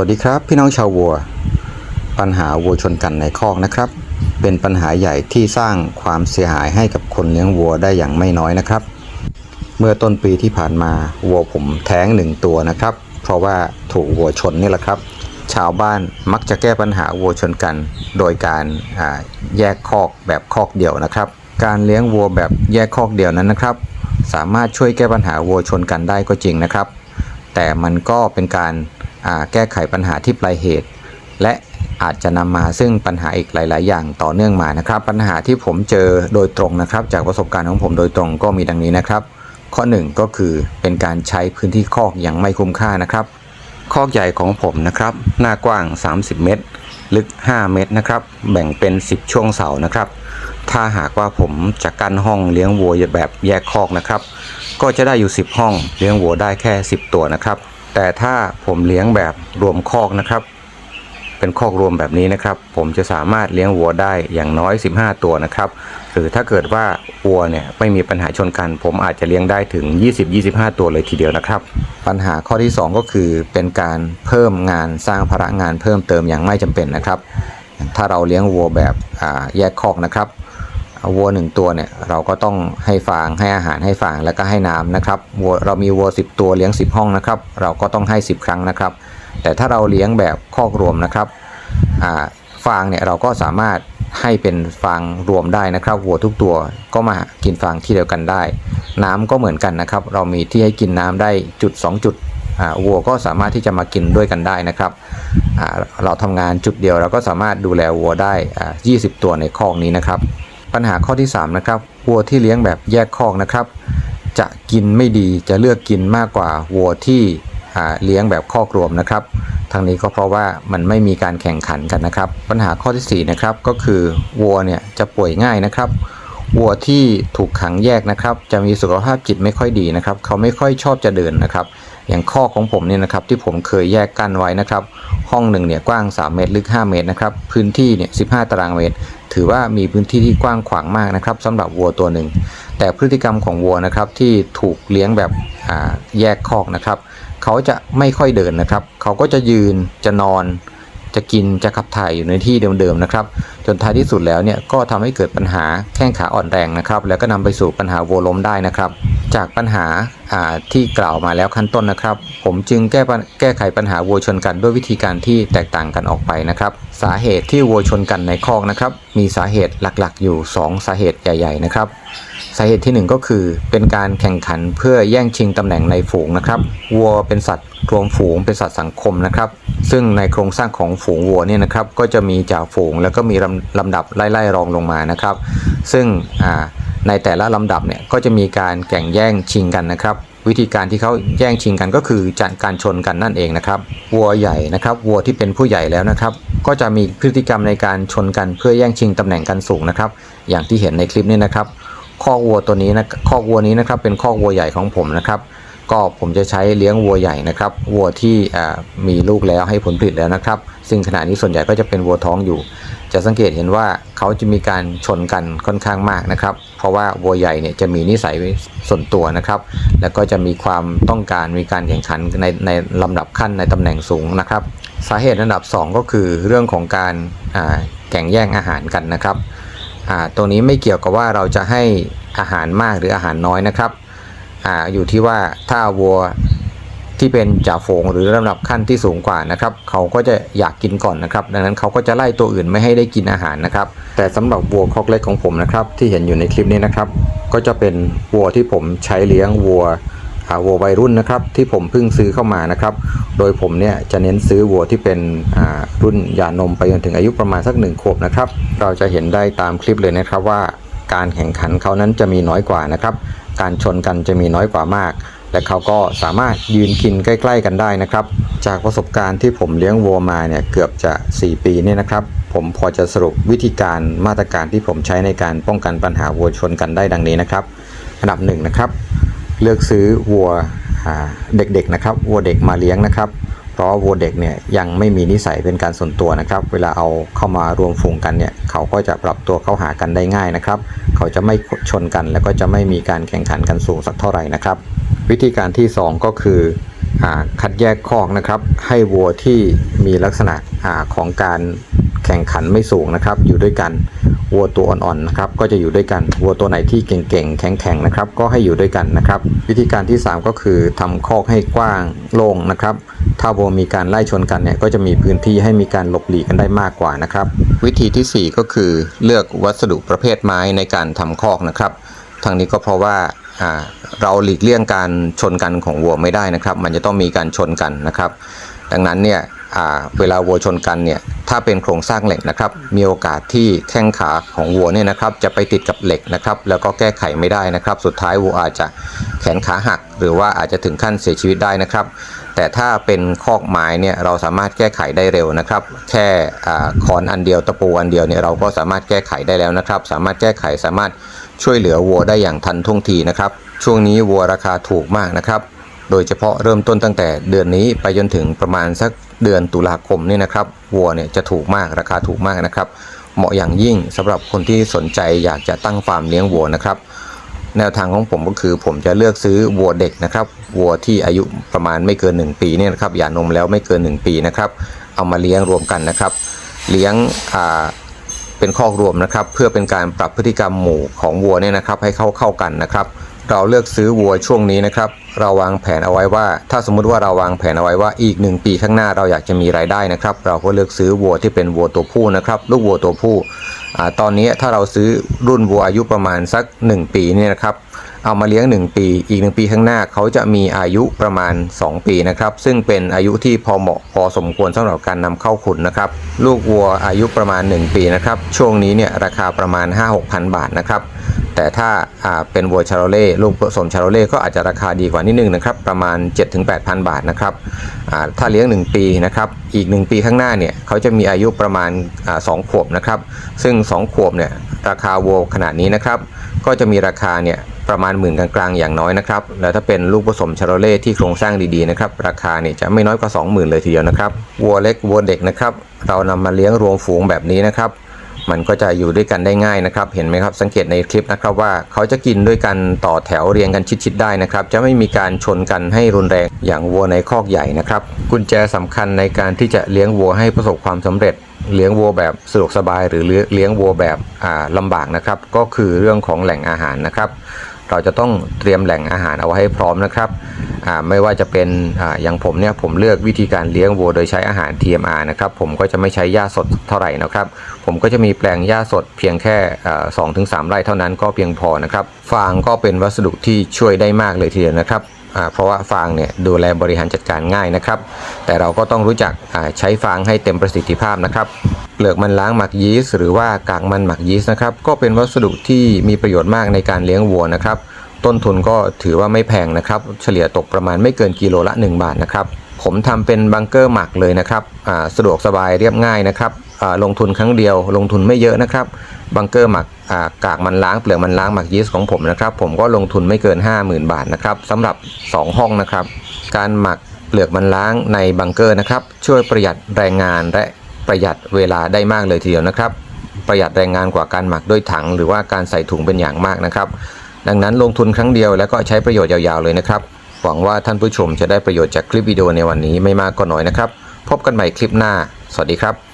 วัสดีครับ พี่น้องชาววัว ปัญหาวัวชนกันในคอกนะครับ เป็นปัญหาใหญ่ที่สร้างความเสียหายให้กับคนเลี้ยงวัวได้อย่างไม่น้อยนะครับ เมื่อต้นปีที่ผ่านมาวัวผมแท้งหนึ่งตัวนะครับ เพราะว่าถูกวัวชนนี่แหละครับ ชาวบ้านมักจะแก้ปัญหาวัวชนกัน โดยการแยกคอกแบบคอกเดี่ยวนะครับ การเลี้ยงวัวแบบแยกคอกเดี่ยวนั้นนะครับ สามารถช่วยแก้ปัญหาวัวชนกันได้ก็จริงนะครับ แต่มันก็เป็นการ แก้ไขปัญหาที่ปลายเหตุ และอาจจะนำมาซึ่งปัญหาอีกหลาย ๆ อย่างต่อเนื่องมานะครับ ปัญหาที่ผมเจอโดยตรงนะครับ จากประสบการณ์ของผมโดยตรงก็มีดังนี้นะครับ ข้อหนึ่งก็คือเป็นการใช้พื้นที่คอกอย่างไม่คุ้มค่านะครับ คอกใหญ่ของผมนะครับ หน้ากว้าง 30 เมตร ลึก 5 เมตรนะครับ แบ่งเป็น 10 ช่วงเสานะครับ ถ้าหากว่าผมจะกั้นห้องเลี้ยงวัวแบบแยกคอกนะครับ ก็จะได้อยู่ 10 ห้อง เลี้ยงวัวได้แค่ 10 ตัวนะครับ แต่ถ้าผมเลี้ยงแบบรวมคอกนะครับ เป็นคอกรวมแบบนี้นะครับ ผมจะสามารถเลี้ยงวัวได้อย่างน้อย 15 ตัวนะครับ หรือถ้าเกิดว่าวัวเนี่ยไม่มีปัญหาชนกัน ผมอาจจะเลี้ยงได้ถึง 20-25 ตัวเลยทีเดียวนะครับ ปัญหาข้อที่ 2 ก็คือเป็นการเพิ่มงานสร้างภาระงานเพิ่มเติมอย่างไม่จำเป็นนะครับ ถ้าเราเลี้ยงวัวแบบแยกคอกนะครับ วัวหนึ่งตัวเนี่ยเราก็ต้องให้ฟางให้อาหารให้ฟางแล้วก็ให้น้ำนะครับวัวเรามีวัว10 ตัวเลี้ยง 10 ห้องนะครับ เราก็ต้องให้ 10 ครั้งนะครับ แต่ถ้าเราเลี้ยงแบบคอกรวมนะครับฟางเนี่ยเราก็สามารถให้เป็นฟางรวมได้นะครับวัวทุกตัวก็มากินฟางที่เดียวกันได้ น้ำก็เหมือนกันนะครับ เรามีที่ให้กินน้ำได้จุด 2 จุดวัวก็สามารถที่จะมากินด้วยกันได้นะครับ เราทำงานจุดเดียวเราก็สามารถดูแลวัวได้อ่า20 ตัวในคอกนี้นะครับ ปัญหาข้อที่ 3 นะครับวัวที่เลี้ยงแบบแยกคอกนะครับ จะกินไม่ดีจะเลือกกินมากกว่าวัวที่เลี้ยงแบบคอกรวมนะครับทางนี้ก็เพราะว่ามันไม่มีการแข่งขันกันนะครับ ปัญหาข้อที่4นะครับก็คือวัวเนี่ยจะป่วยง่ายนะครับวัวที่ถูกขังแยกนะครับ จะมีสุขภาพจิตไม่ค่อยดีนะครับ เขาไม่ค่อยชอบจะเดินนะครับ อย่างข้อของผมเนี่ยนะครับที่ผมเคยแยกกั้นไว้นะครับ ห้องหนึ่งเนี่ยกว้าง 3 เมตรลึก 5 เมตรนะครับพื้นที่เนี่ย15 ตารางเมตร ถือว่ามีพื้นที่ที่กว้างขวางมากนะครับสำหรับวัวตัวหนึ่งแต่พฤติกรรมของวัวนะครับที่ถูกเลี้ยงแบบแยกคอกนะครับ เขาจะไม่ค่อยเดินนะครับ เขาก็จะยืนจะนอน จะกินจะขับถ่ายอยู่ในที่เดิมๆนะครับ จนท้ายที่สุดแล้วเนี่ยก็ทำให้เกิดปัญหาแข้งขาอ่อนแรงนะครับ แล้วก็นำไปสู่ปัญหาวัวล้มได้นะครับ จากปัญหาที่กล่าวมาแล้วขั้นต้นนะครับ ผมจึงแก้แก้ไขปัญหาวัวชนกันด้วยวิธีการที่แตกต่างกันออกไปนะครับ สาเหตุที่วัวชนกันในคอกนะครับ มีสาเหตุหลักๆ อยู่ 2 สาเหตุใหญ่ ๆ นะครับ สาเหตุที่หนึ่งก็คือเป็นการแข่งขันเพื่อแย่งชิงตำแหน่งในฝูงนะครับ วัวเป็นสัตว์รวมฝูงเป็นสัตว์สังคมนะครับ ซึ่งในโครงสร้างของฝูงวัวเนี่ยนะครับ ก็จะมีจ่าฝูงแล้วก็มีลำลำดับไล่ๆรองลงมานะครับ ซึ่งในแต่ละลำดับเนี่ยก็จะมีการแข่งแย่งชิงกันนะครับ วิธีการที่เขาแย่งชิงกันก็คือจากการชนกันนั่นเองนะครับวัวใหญ่นะครับวัวที่เป็นผู้ใหญ่แล้วนะครับ ก็จะมีพฤติกรรมในการชนกันเพื่อแย่งชิงตำแหน่งกันสูงนะครับ อย่างที่เห็นในคลิปนี้นะครับ คอกวัวตัวนี้นะคอกวัวนี้นะครับเป็นคอกวัวใหญ่ของผมนะครับ ก็ผมจะใช้เลี้ยงวัวใหญ่นะครับวัวที่มีลูกแล้วให้ผลผลิตแล้วนะครับ ซึ่งขณะนี้ส่วนใหญ่ก็จะเป็นวัวท้องอยู่ จะสังเกตเห็นว่าเขาจะมีการชนกันค่อนข้างมากนะครับ เพราะว่าวัวใหญ่เนี่ยจะมีนิสัยส่วนตัวนะครับ แล้วก็จะมีความต้องการมีการแข่งขันในในลำดับขั้นในตำแหน่งสูงนะครับ สาเหตุอันดับ 2 ก็คือเรื่องของการแข่งแย่งอาหารกันนะครับ ตรงนี้ไม่เกี่ยวกับว่าเราจะให้อาหารมากหรืออาหารน้อยนะครับอ่าอยู่ที่ว่าถ้าวัวที่เป็นจ่าฝูงหรือลำดับขั้นที่สูงกว่านะครับ เขาก็จะอยากกินก่อนนะครับ ดังนั้นเขาก็จะไล่ตัวอื่นไม่ให้ได้กินอาหารนะครับ แต่สำหรับวัวคอกเล็กของผมนะครับ ที่เห็นอยู่ในคลิปนี้นะครับ ก็จะเป็นวัวที่ผมใช้เลี้ยงวัว วัววัยรุ่นนะครับที่ผมเพิ่งซื้อเข้ามานะครับ โดยผมเนี่ยจะเน้นซื้อวัวที่เป็นรุ่นย่านมไปจนถึงอายุประมาณสักหนึ่งขวบนะครับ เราจะเห็นได้ตามคลิปเลยนะครับว่าการแข่งขันเขานั้นจะมีน้อยกว่านะครับ การชนกันจะมีน้อยกว่ามาก และเขาก็สามารถยืนกินใกล้ ๆ กันได้นะครับ จากประสบการณ์ที่ผมเลี้ยงวัวมาเนี่ยเกือบจะ 4 ปีเนี่ยนะครับ ผมพอจะสรุปวิธีการมาตรการที่ผมใช้ในการป้องกันปัญหาวัวชนกันได้ดังนี้นะครับ อันดับหนึ่งนะครับ เลือกซื้อวัวเด็กๆนะครับวัวเด็กมาเลี้ยงนะครับ เพราะวัวเด็กเนี่ยยังไม่มีนิสัยเป็นการส่วนตัวนะครับ เวลาเอาเข้ามารวมฝูงกันเนี่ยเขาก็จะปรับตัวเข้าหากันได้ง่ายนะครับ เขาจะไม่ชนกันแล้วก็จะไม่มีการแข่งขันกันสูงสักเท่าไหร่นะครับ วิธีการที่ 2 ก็คืออคัดแยกคอกนะครับ ให้วัวที่มีลักษณะของการ แข่งขันไม่สูงนะครับ อยู่ด้วยกันวัวตัวอ่อนๆนะครับก็จะอยู่ด้วยกันวัวตัวไหนที่เก่งๆแข็งๆนะครับ ก็ให้อยู่ด้วยกันนะครับ วิธีการที่ 3 ก็คือทำคอกให้กว้างโล่งนะครับ ถ้าวัวมีการไล่ชนกันเนี่ยก็จะมีพื้นที่ให้มีการหลบหลีกกันได้มากกว่านะครับ วิธีทีสี่4 ก็คือเลือกวัสดุประเภทไม้ในการทำคอกนะครับทางนี้ก็เพราะว่าเราหลีกเลี่ยงการชนกันของวัวไม่ได้นะครับ มันจะต้องมีการชนกันนะครับ ดังนั้นเนี่ย เวลาวัวชนกันเนี่ยถ้าเป็นโครงสร้างเหล็กนะครับ มีโอกาสที่แข้งขาของวัวเนี่ยนะครับ จะไปติดกับเหล็กนะครับ แล้วก็แก้ไขไม่ได้นะครับ สุดท้ายวัวอาจจะแขนขาหัก หรือว่าอาจจะถึงขั้นเสียชีวิตได้นะครับ แต่ถ้าเป็นคอกไม้เนี่ยเราสามารถแก้ไขได้เร็วนะครับ แค่คอนอันเดียวตะปูอันเดียวเนี่ยเราก็สามารถแก้ไขได้แล้วนะครับ สามารถแก้ไขสามารถช่วยเหลือวัวได้อย่างทันท่วงทีนะครับ ช่วงนี้วัวราคาถูกมากนะครับ โดยเฉพาะเริ่มต้นตั้งแต่เดือนนี้ไปจนถึงประมาณสักเดือนตุลาคมนี่นะครับวัวเนี่ยจะถูกมากราคาถูกมากนะครับ เหมาะอย่างยิ่งสำหรับคนที่สนใจอยากจะตั้งฟาร์มเลี้ยงวัวนะครับ แนวทางของผมก็คือผมจะเลือกซื้อวัวเด็กนะครับวัวที่อายุประมาณไม่เกิน 1 ปีเนี่ยนะครับหย่านมแล้วไม่เกิน 1 ปีนะครับเอามาเลี้ยงรวมกันนะครับ เลี้ยงอ่าเป็นคอกรวมนะครับ เพื่อเป็นการปรับพฤติกรรมหมู่ของวัวเนี่ยนะครับ ให้เข้าเข้ากันนะครับ เราเลือกซื้อวัวช่วงนี้นะครับ เราวางแผนเอาไว้ว่า ถ้าสมมุติว่าเราวางแผนเอาไว้ว่าอีก 1 ปีข้างหน้าเราอยากจะมีรายได้นะครับ เราก็เลือกซื้อวัวที่เป็นวัวตัวผู้นะครับลูกวัวตัวผู้อตอนนี้ถ้าเราซื้อรุ่นวัวอายุประมาณสัก 1 ปีเนี่ยนะครับเอามาเลี้ยง 1 ปี อีก 1 ปีข้างหน้าเขาจะมีอายุประมาณ 2 ปีนะครับ ซึ่งเป็นอายุที่พอเหมาะพอสมควรสำหรับการนำเข้าขุนนะครับ ลูกวัวอายุประมาณ 1 ปีนะครับ ช่วงนี้เนี่ยราคาประมาณ 5-6,000 บาทนะครับ แต่ถ้าเป็นวัวชาโรเล่ลูกผสมชาโรเล่ก็อาจจะราคาดีกว่านิดนึงนะครับ ประมาณ 7-8,000 บาทนะครับถ้าเลี้ยง 1 ปีนะครับอีก 1 ปีข้างหน้าเนี่ยเขาจะมีอายุประมาณอ่า2ขวบนะครับซึ่ง 2 ขวบเนี่ยราคาวัวขนาดนี้นะครับก็จะมีราคาเนี่ยประมาณหมื่นกลางๆอย่างน้อยนะครับ แล้วถ้าเป็นลูกผสมชาโรเล่ที่โครงสร้างดีๆนะครับ ราคาเนี่ยจะไม่น้อยกว่า 20,000 เลยทีเดียวนะครับ วัวเล็กวัวเด็กนะครับ เรานำมาเลี้ยงรวมฝูงแบบนี้นะครับ มันก็จะอยู่ด้วยกันได้ง่ายนะครับ เห็นไหมครับสังเกตในคลิปนะครับว่าเขาจะกินด้วยกันต่อแถวเรียงกันชิดๆได้นะครับ จะไม่มีการชนกันให้รุนแรงอย่างวัวในคอกใหญ่นะครับ กุญแจสำคัญในการที่จะเลี้ยงวัวให้ประสบความสำเร็จเลี้ยงวัวแบบสะดวกสบายหรือเลี้ยงวัวแบบลำลำบากนะครับ ก็คือเรื่องของแหล่งอาหารนะครับ เราจะต้องเตรียมแหล่งอาหารเอาไว้ให้พร้อมนะครับไม่ว่าจะเป็นออย่างผมเนี่ยผมเลือกวิธีการเลี้ยงวัวโดยใช้อาหาร TMR นะครับผมก็จะไม่ใช้หญ้าสดเท่าไหร่นะครับ ผมก็จะมีแปลงหญ้าสดเพียงแค่สองถึงสามไร่เท่านั้นก็เพียงพอนะครับ ฟางก็เป็นวัสดุที่ช่วยได้มากเลยทีเดียวนะครับเพราะว่าฟางเนี่ยดูแลบริหารจัดการง่ายนะครับ แต่เราก็ต้องรู้จักใช้ฟางให้เต็มประสิทธิภาพนะครับ เปลือกมันล้างหมักยีสต์หรือว่ากากมันหมักยีสต์นะครับก็เป็นวัสดุที่มีประโยชน์มากในการเลี้ยงวัวนะครับ ต้นทุนก็ถือว่าไม่แพงนะครับ เฉลี่ยตกประมาณไม่เกินกิโลละ 1 บาทนะครับ ผมทำเป็นบังเกอร์หมักเลยนะครับสะดวกสบายเรียบง่ายนะครับลงทุนครั้งเดียว ลงทุนไม่เยอะนะครับบังเกอร์หมักกากมันล้างเปลือกมันล้างหมักยีสต์ของผมนะครับ ผมก็ลงทุนไม่เกิน 50,000 บาทนะครับสำหรับ 2 ห้องนะครับ การหมักเปลือกมันล้างในบังเกอร์นะครับ ช่วยประหยัดแรงงานและ ประหยัดเวลาได้มากเลยทีเดียวนะครับ ประหยัดแรงงานกว่าการหมักด้วยถัง หรือว่าการใส่ถุงเป็นอย่างมากนะครับ ดังนั้นลงทุนครั้งเดียวแล้วก็ใช้ประโยชน์ยาวๆเลยนะครับ หวังว่าท่านผู้ชมจะได้ประโยชน์จากคลิปวิดีโอในวันนี้ไม่มากก็น้อยนะครับ พบกันใหม่คลิปหน้า สวัสดีครับ